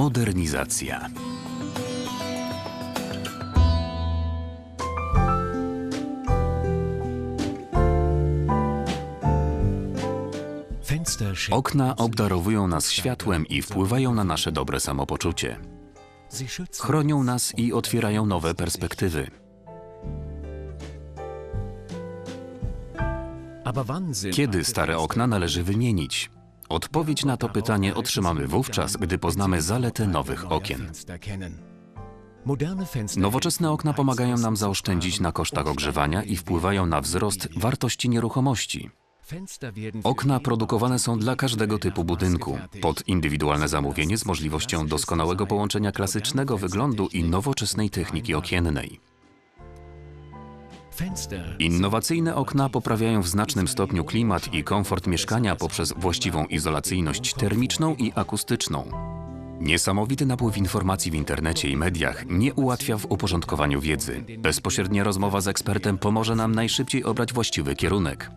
Modernizacja. Okna obdarowują nas światłem i wpływają na nasze dobre samopoczucie. Chronią nas i otwierają nowe perspektywy. Kiedy stare okna należy wymienić? Odpowiedź na to pytanie otrzymamy wówczas, gdy poznamy zaletę nowych okien. Nowoczesne okna pomagają nam zaoszczędzić na kosztach ogrzewania i wpływają na wzrost wartości nieruchomości. Okna produkowane są dla każdego typu budynku, pod indywidualne zamówienie z możliwością doskonałego połączenia klasycznego wyglądu i nowoczesnej techniki okiennej. Innowacyjne okna poprawiają w znacznym stopniu klimat i komfort mieszkania poprzez właściwą izolacyjność termiczną i akustyczną. Niesamowity napływ informacji w internecie i mediach nie ułatwia w uporządkowaniu wiedzy. Bezpośrednia rozmowa z ekspertem pomoże nam najszybciej obrać właściwy kierunek.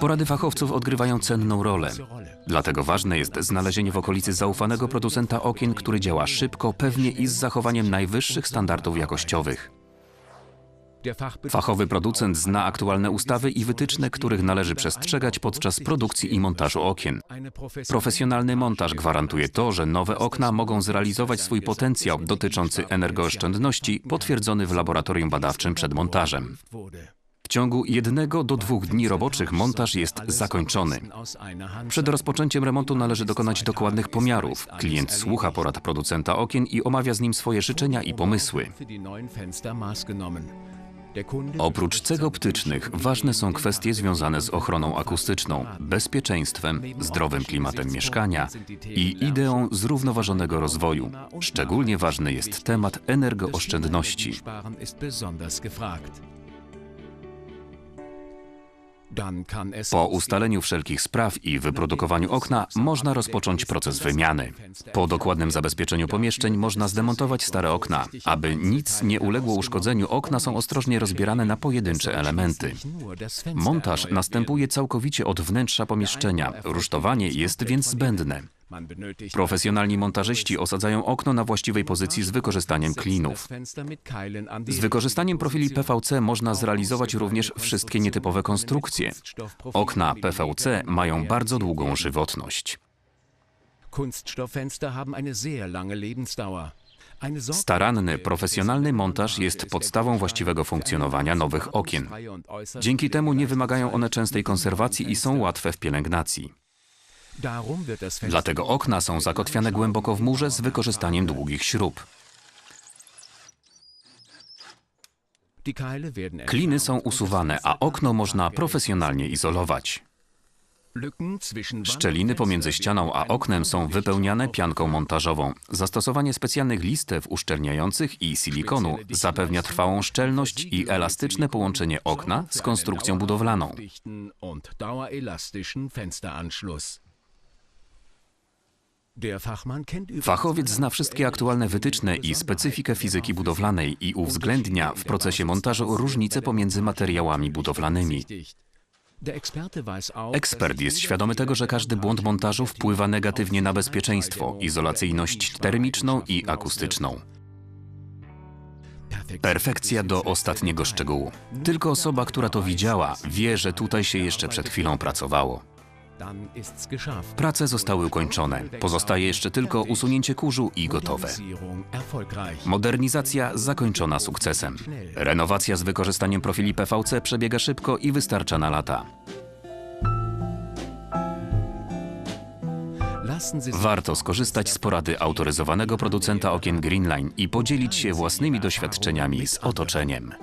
Porady fachowców odgrywają cenną rolę. Dlatego ważne jest znalezienie w okolicy zaufanego producenta okien, który działa szybko, pewnie i z zachowaniem najwyższych standardów jakościowych. Fachowy producent zna aktualne ustawy i wytyczne, których należy przestrzegać podczas produkcji i montażu okien. Profesjonalny montaż gwarantuje to, że nowe okna mogą zrealizować swój potencjał dotyczący energooszczędności potwierdzony w laboratorium badawczym przed montażem. W ciągu jednego do dwóch dni roboczych montaż jest zakończony. Przed rozpoczęciem remontu należy dokonać dokładnych pomiarów. Klient słucha porad producenta okien i omawia z nim swoje życzenia i pomysły. Oprócz cech optycznych ważne są kwestie związane z ochroną akustyczną, bezpieczeństwem, zdrowym klimatem mieszkania i ideą zrównoważonego rozwoju. Szczególnie ważny jest temat energooszczędności. Po ustaleniu wszelkich spraw i wyprodukowaniu okna można rozpocząć proces wymiany. Po dokładnym zabezpieczeniu pomieszczeń można zdemontować stare okna. Aby nic nie uległo uszkodzeniu, okna są ostrożnie rozbierane na pojedyncze elementy. Montaż następuje całkowicie od wnętrza pomieszczenia. Rusztowanie jest więc zbędne. Profesjonalni montażyści osadzają okno na właściwej pozycji z wykorzystaniem klinów. Z wykorzystaniem profili PVC można zrealizować również wszystkie nietypowe konstrukcje. Okna PVC mają bardzo długą żywotność. Staranny, profesjonalny montaż jest podstawą właściwego funkcjonowania nowych okien. Dzięki temu nie wymagają one częstej konserwacji i są łatwe w pielęgnacji. Dlatego okna są zakotwiane głęboko w murze z wykorzystaniem długich śrub. Kliny są usuwane, a okno można profesjonalnie izolować. Szczeliny pomiędzy ścianą a oknem są wypełniane pianką montażową. Zastosowanie specjalnych listew uszczelniających i silikonu zapewnia trwałą szczelność i elastyczne połączenie okna z konstrukcją budowlaną. Fachowiec zna wszystkie aktualne wytyczne i specyfikę fizyki budowlanej i uwzględnia w procesie montażu różnice pomiędzy materiałami budowlanymi. Ekspert jest świadomy tego, że każdy błąd montażu wpływa negatywnie na bezpieczeństwo, izolacyjność termiczną i akustyczną. Perfekcja do ostatniego szczegółu. Tylko osoba, która to widziała, wie, że tutaj się jeszcze przed chwilą pracowało. Prace zostały ukończone. Pozostaje jeszcze tylko usunięcie kurzu i gotowe. Modernizacja zakończona sukcesem. Renowacja z wykorzystaniem profili PVC przebiega szybko i wystarcza na lata. Warto skorzystać z porady autoryzowanego producenta okien Greenline i podzielić się własnymi doświadczeniami z otoczeniem.